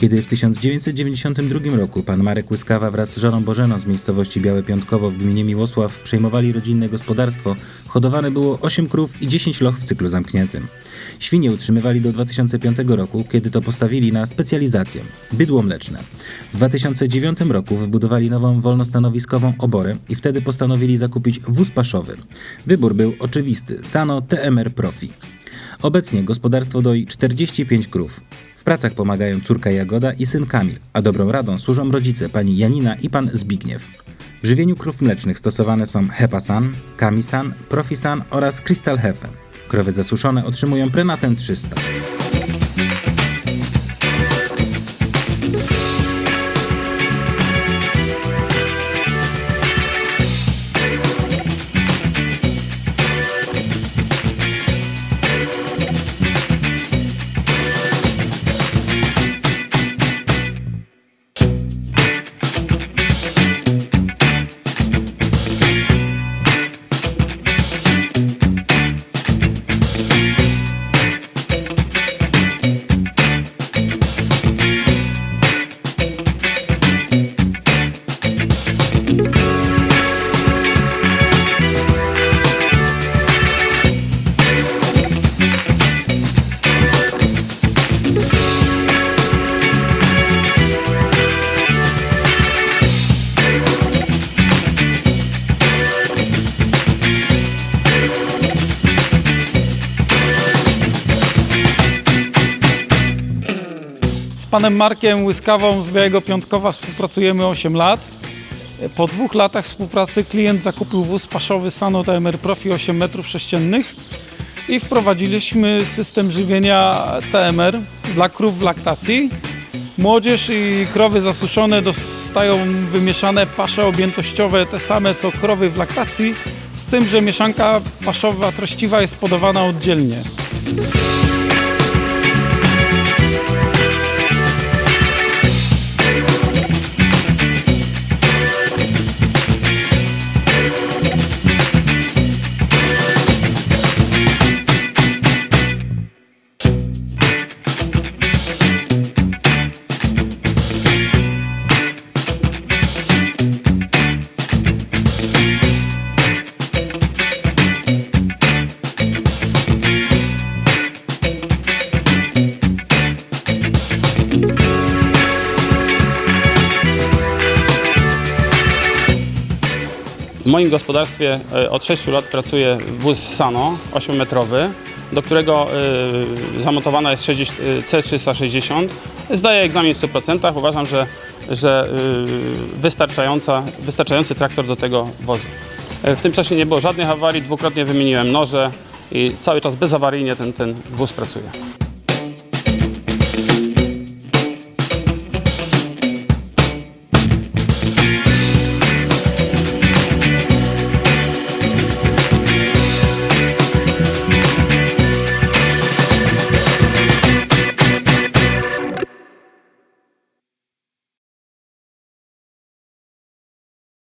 Kiedy w 1992 roku pan Marek Łyskawa wraz z żoną Bożeną z miejscowości Białe Piątkowo w gminie Miłosław przejmowali rodzinne gospodarstwo, hodowane było 8 krów i 10 loch w cyklu zamkniętym. Świnie utrzymywali do 2005 roku, kiedy to postawili na specjalizację bydło mleczne. W 2009 roku wybudowali nową wolnostanowiskową oborę i wtedy postanowili zakupić wóz paszowy. Wybór był oczywisty: Sano TMR Profi. Obecnie gospodarstwo doi 45 krów. W pracach pomagają córka Jagoda i syn Kamil, a dobrą radą służą rodzice pani Janina i pan Zbigniew. W żywieniu krów mlecznych stosowane są Hepasan, Kamisan, Profisan oraz Crystal Hefe. Krowy zasuszone otrzymują Prenaten 300. panem Markiem Łyskawą z Białego Piątkowa współpracujemy 8 lat. Po dwóch latach współpracy klient zakupił wóz paszowy Sano TMR Profi 8 metrów sześciennych i wprowadziliśmy system żywienia TMR dla krów w laktacji. Młodzież i krowy zasuszone dostają wymieszane pasze objętościowe, te same co krowy w laktacji, z tym, że mieszanka paszowa treściwa jest podawana oddzielnie. Moim gospodarstwie e, od 6 lat pracuje wóz Sano 8-metrowy, do którego e, zamontowana jest 60 e, C360. Zdaje egzamin w 100%. Uważam, że, że wystarczający traktor do tego wozu. W tym czasie nie było żadnych awarii, dwukrotnie wymieniłem noże i cały czas bezawaryjnie ten, ten wóz pracuje.